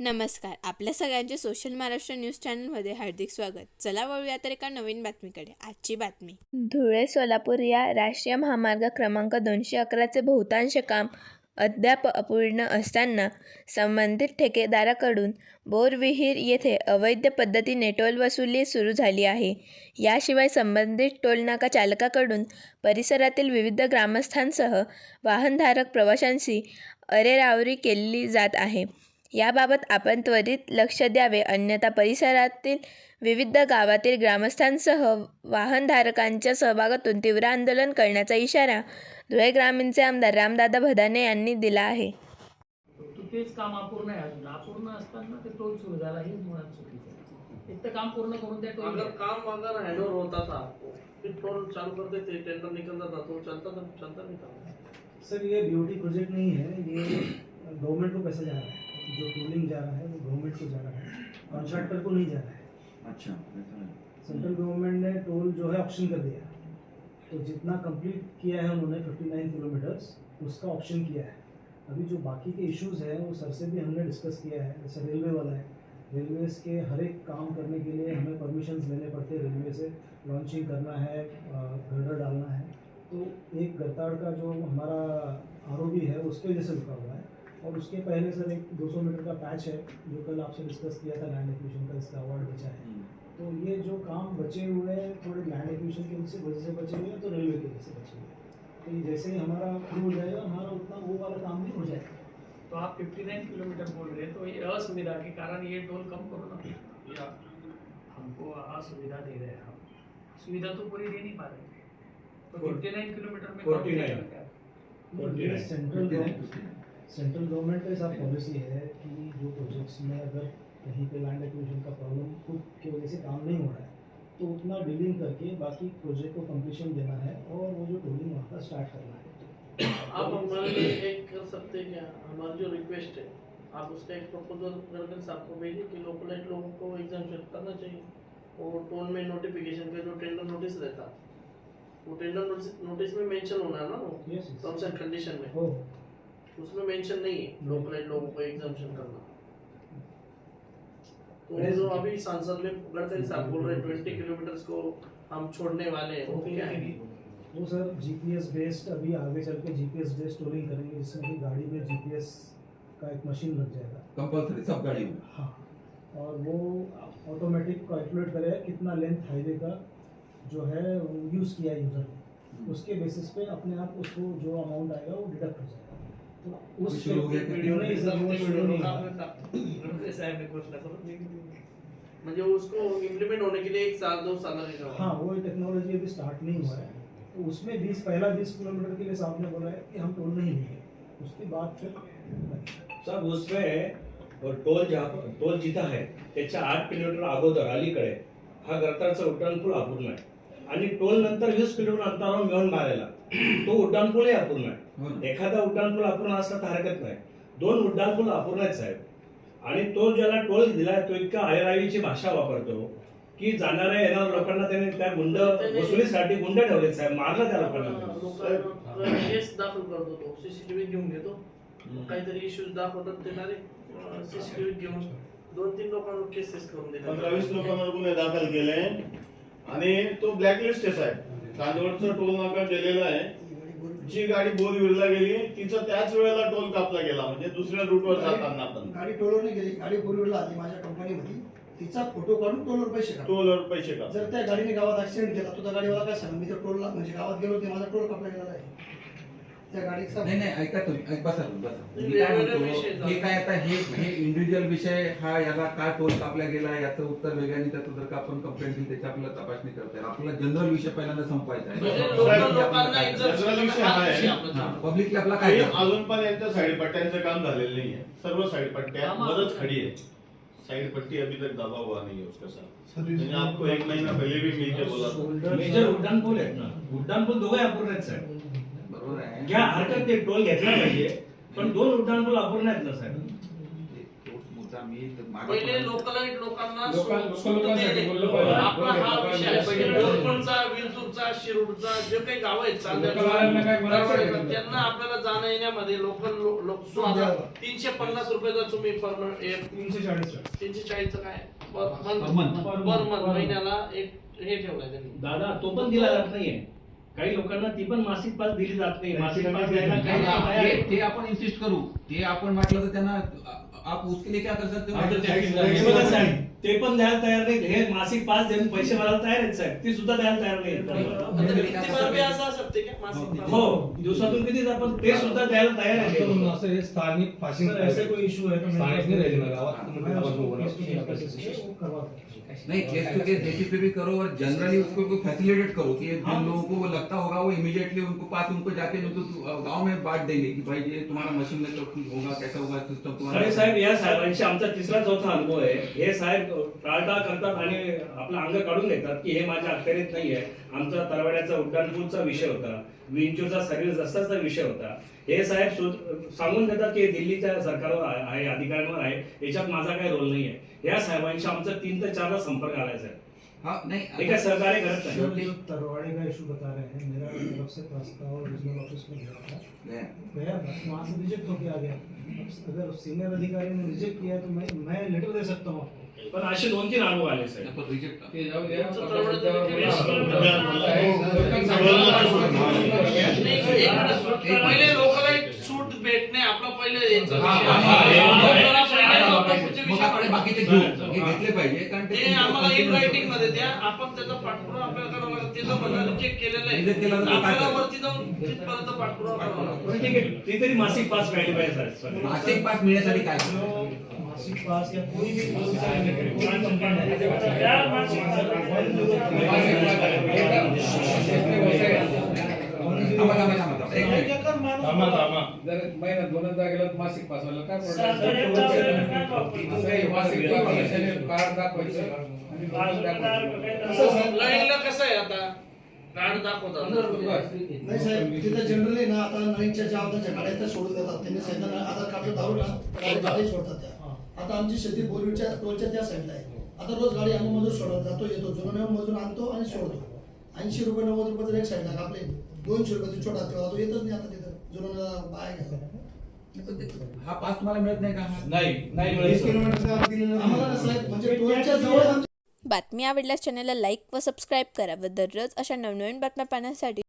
नमस्कार. आपल्या सगळ्यांचे सोशल महाराष्ट्र न्यूज चॅनलमध्ये हार्दिक स्वागत. चला वळूया तर एका नवीन बातमीकडे. आजची बातमी. धुळे सोलापूर या राष्ट्रीय महामार्ग क्रमांक दोनशे अकराचे बहुतांश काम अद्याप अपूर्ण असताना संबंधित ठेकेदाराकडून बोरविहीर येथे अवैध पद्धतीने टोल वसुली सुरू झाली आहे. याशिवाय संबंधित टोलनाका चालकाकडून परिसरातील विविध ग्रामस्थांसह वाहनधारक प्रवाशांशी अरेरावरी केली जात आहे. याबाबत आपण त्वरित लक्ष द्यावे. अन्यथा परिसरातील विविध गावातील ग्रामस्थांसह वाहनधारकांच्या सहभागातून तीव्र आंदोलन करण्याचा इशारा धुळे ग्रामीणचे आमदार रामदादा भदाने यांनी दिला आहे. तू तेच काम अपूर्ण आहे अजून. अपूर्ण असताना ते टोल सुरू झाला. हे मुळात चुकीचं आहे. एक तर काम पूर्ण करून त्या टोल अगर काम अगर हैंडओवर होता था फिर टोल चालू करते थे टेंडर निकलता था तो चलता था चलता नहीं था सर ये बीओटी प्रोजेक्ट नहीं है ये गवर्नमेंट को पैसा जा रहा है जो टोलिंग जा रहा है वो गवर्नमेंट को जा रहा है कॉन्ट्रैक्टर को नहीं जा रहा है। अच्छा सेंट्रल गवर्नमेंट ने टोल जो है ऑप्शन कर दिया। तो जितना कंप्लीट किया है उन्होंने 59 किलोमीटर्स उसका ऑप्शन किया है। अभी जो बाकी के इश्यूज़ हैं वो सर से भी हमने डिस्कस किया है। जैसे रेलवे वाला है। रेलवेज के हर एक काम करने के लिए हमें परमिशंस लेने पड़ते हैं रेलवे से। लॉन्चिंग करना है गर्डर डालना है। तो एक गरताड़ का जो हमारा आरओबी है उसके वजह से रुका हुआ और उसके पहले सर एक 200 मीटर का पैच है जो कल आपसे डिस्कस किया था लैंड एक्विजिशन का इसका अवार्ड बचा है। हम्म। तो ये जो काम बचे हुए हैं थोड़े लैंड एक्विजिशन की वजह से- वजह से बचे हुए हैं तो रेलवे की वजह से बचे हुए हैं। तो ये जैसे ही हमारा शुरू हो जाएगा हमारा उतना वो वाला काम भी हो जाएगा। तो आप 59 किलोमीटर बोल रहे हैं तो ये असुविधा के कारण ये टोल कम करो ना। या हमको असुविधा दे रहे हैं हम सुविधा तो पूरी दे नहीं पा रहे। तो 59 किलोमीटर में कम 49 देगा? क्या? ये सेंट्रल सेंट्रल गवर्नमेंट का साथ पॉलिसी है कि जो प्रोजेक्ट्स में अगर कहीं पे लैंड एक्विजिशन का प्रॉब्लम खुद की वजह से काम नहीं हो रहा है तो उतना डीलिंग करके बाकी प्रोजेक्ट को कंप्लीशन देना है और वो जो टोलिंग वहाँ का स्टार्ट करना है। आप हमारे लिए एक कर सकते हैं क्या? हमारी जो रिक्वेस्ट है आप उसका एक प्रपोजल करके साहब को भेजिए कि लोकलाइट लोगों को एग्ज़ाम करना चाहिए। और टोल में नोटिफिकेशन का जो टेंडर नोटिस रहता वो टेंडर नोटिस में मेंशन होना है ना वो? टर्म्स एंड कंडीशन में। हो। उसमें मेंशन नहीं है लोकलाइट लोगों को एग्जामेशन करना। तो. जो अभी सांसद में गडकरी साहब बोल रहे हैं ट्वेंटी किलोमीटर को हम छोड़ने वाले हैं वो क्या है? वो सर जीपीएस बेस्ड अभी आगे चल के जीपीएस बेस्ड टोलिंग करेंगे जिसमें कि गाड़ी में जीपीएस का एक मशीन लग जाएगा। कंपलसरी सब गाड़ी में। हाँ और वो ऑटोमेटिक कैलकुलेट करेगा कितना लेंथ हाईवे का जो है यूज़ किया यूज़र ने। उसके बेसिस पे अपने आप उसको जो अमाउंट आएगा वो डिडक्ट हो जाएगा। हो दिली. म्हणजे उसको इम्प्लीमेंट होने के लिए एक साल दो साल लगेगा। हाँ वो टेक्नोलॉजी अभी स्टार्ट नहीं हुआ है। तो उसमें बीस पहला बीस किलोमीटर के लिए साहब ने बोला है कि हम टोल नहीं लेंगे। उसके बाद फिर साहेब उसमें टोल जहा टोल जिथं आहे त्याच्या आठ किलोमीटर अगोदर अलीकडे हा गरताचा उड्डाणपूल अपूर्ण आहे. आणि टोल नंतर वीस किलोमीटर अंतरावर मिळून मारायला तो उड्डाणपूलही अपूर्ण आहे. हो. एखादा उड्डाणपूल अपूर्ण तर हरकत नाही. दोन उड्डाणपूल अपूर्ण आहेत आणि तो ज्याला टोल दिलाय तो इतका अयरावीची भाषा वापरतो की जाणाऱ्या येणाऱ्या लोकांना त्याने त्या गुंड वसुलीसाठी गुंड ठेवलेत साहेब मारला त्या लोकांना केस दाखल करतो तो सीसीटीव्ही घेऊन घेतो. काहीतरी इश्यूज दाखवतात ते डायरेक्ट सीसीटीव्ही घेऊन दोन तीन लोकांवर केसेस करून पंधरा देतात वीस लोकांवर गुन्हे दाखल केले. आणि तो ब्लॅकलिस्टेड आहे चांदवडचा टोल नाका गेलेला आहे. जी गाडी बोरविरला गेली तिचा त्याच वेळेला टोल कापला गेला म्हणजे दुसऱ्या रूटवर जाताना पण. गाडी टोलवर नाही गेली. गाडी फोरव्हीलर आली. माझ्या कंपनीमध्ये तिचा फोटो काढून टोलवर पैसे काढ टोलवर पैसे काप जर त्या गाडीने गावात ऍक्सिडेंट केला तर त्या गाडीवाला काय सांग मी तर टोलला म्हणजे गावात गेलो ते माझा टोल कापला गेला आहे. त्या गाडीचा नाही नाही ऐका तुम्ही ऐक बसा तुम्ही, बसा. नाही, मी काय वेगवेगळे म्हणतो हे काय आता हे हे इंडिव्हिज्युअल विषय हा याला का टोल कापला गेला याचं उत्तर वेगळ्याने त्याचं जर का आपण कंप्लेंट दिली त्याची आपल्याला तपासणी करता येईल. आपल्याला जनरल विषय पहिल्यांदा संपवायचा म्हणजे आहे लोकल लोकांना जनरल विषय हा आहे. पब्लिकली आपला काय आणि अजून पण यांच्या साईड पट्ट्यांचं काम झालेलं नाही आहे. सर्व साईड पट्ट्या आमा- मदत खडी है साइड पट्टी अभी तक दबा हुआ नहीं है उसका साथ. मैंने आपको एक महीना पहले भी मिलके बोला था. मेजर उड्डाणपूल आहेत ना. उड्डाणपूल दोघे अपूर्ण आहेत साहेब. आहे घ्या हरकत ते टोल घेतला पाहिजे पण दोन उड्डाणपूल अपूर्ण आहेत ना साहेब ते तोच मुद्दा मी मागं पहिले. लोकलाईट लोकांना लोकां- सु- लोकल सूट लोकांसाठी देणे. बोललं पाहिजे. आपला हा विषय आहे. पाहिजे. पहिले बोरफणचा, विरजूरचा शिरूरचा शिरूरचा जे काही गाव आहेत काय बोलायचं नाही. त्यांना आपल्याला जाणं येण्यामध्ये लोकल लोक आता तीनशे पन्नास रुपये जर तुम्ही पर तीनशे चाळीस तीनशे चाळीसचं काय पर month month महिन्याला एक हे ठेवलाय त्यांनी दादा तो पण दिला जात नाहीये काही लोकांना ती पण मासिक पास दिली जात नाही मासिक पास द्यायला काही ते-. ते आपण इन्सिस्ट करू ते आपण म्हटलं तर त्यांना आप उसके लिए क्या कर सकते हो? ते- पण द्यायला तयार नाही हे मासिक पास देऊन पैसे भरायला तयार आहेत साहेब। ती सुद्धा द्यायला तयार नाही का हो दिवसातून किती आपण ते सुद्धा द्यायला तयार आहे तो असं हे स्थानिक पासिंग सर ऐसे कोई इशू है तो स्थानिक नहीं रहेगी गावात गावात केस टू केस basis पे। नहीं भी करो और जनरली उसको फैसिलिटेट करो कि जिन हाँ। लोगों को वो लगता होगा वो इमीडिएटली उनको पास उनको जाके उनको गाँव में बांट देंगे कि भाई ये तुम्हारा मशीन में तो होगा कैसा होगा सिस्टम तुम्हारा। साहेब या साहेबांशी आमचा तिसरा चौथा अनुभव आहे. हे साहेब टाळटाळ करतात आणि आपलं अंग काढून देतात की हे माझ्या अखत्यारीत नाहीये आमचा तरवाड्याचा उड्डाणपूरचा विषय होता. विंचूचा सर्व्हिस जसाचा विषय होता. हे साहेब सांगून देतात की हे दिल्लीच्या सरकारवर आहे अधिकाऱ्यांवर आहे. याच्यात माझा काही रोल नाही आहे. या साहेबांशी आमचा तीन ते चारदा संपर्क आलाय साहेब. हाँ हे नहीं काय सहकार्य करत नाही जो तरवाड़े का इशू बता रहे हैं मेरा तरफ़ से प्रस्ताव रीजनल ऑफ़िस में गया था गया था वहाँ से रिजेक्ट होके आ गया अगर सीनियर अधिकारी ने रिजेक्ट किया तो मैं मैं लेटर दे सकता हूँ पण असे दोन तीन अनुभव आले साहेब रिजेक्ट नाही, एक मिनिट. पहिले लोकांना सूट भेटणे आपलं पहिले मग आपण बाकीचे घेऊ हे घेतले पाहिजे कारण ते आम्हाला इन रायटिंगमध्ये द्या. आपण त्याचा पाठपुरावा आपल्याला करावा लागेल. ते म्हणलं रिजेक्ट केलेलं आहे. केलं आपल्याला? वरती जाऊन तिथपर्यंत पाठपुरावा करावा ठीक आहे. ती तरी मासिक पास मिळाली पाहिजे साहेब मासिक पास मिळण्यासाठी काय? जो मासिक पास या कोई भी कोई सा related कोई कंप्लेंट है थांबा, थांबा. एक जर महिन्यात दोनदा गेलं मासिक पास व्हायला काय प्रॉब्लेम मासिक पास कार्ड दाखवायचं. आणि दाखवायचं. लाईनला कसं आहे आता? कार्ड दाखवतात. नाही साहेब तिथं जनरली ना आता नवीनच्या ज्या गाड्या त्या सोडून देतात. त्यांनी सांगितलं ना आधार कार्ड धावून ना गाडी गाडी सोडतात त्या. आता आमची शेती बोरवीच्या टोलच्या त्या साईडला आहे. आता रोज गाडी आम्ही मजूर सोडत जातो येतो. जुनं नवीन मजूर आणतो आणि सोडतो. ऐंशी रुपये नव्वद रुपये जर एक साईडला कापले दोनशे रुपये छोटा तेव्हा तो येतच नाही आता तिथं. जुनं बाय घ्यायला हा पास तुम्हाला मिळत नाही का? नाही नाही आम्हाला साहेब म्हणजे टोलच्या जवळ आमच्या बातमी आवडल्यास चॅनलला लाईक व सबस्क्राईब करा व दररोज अशा नवनवीन बातम्या पाहण्यासाठी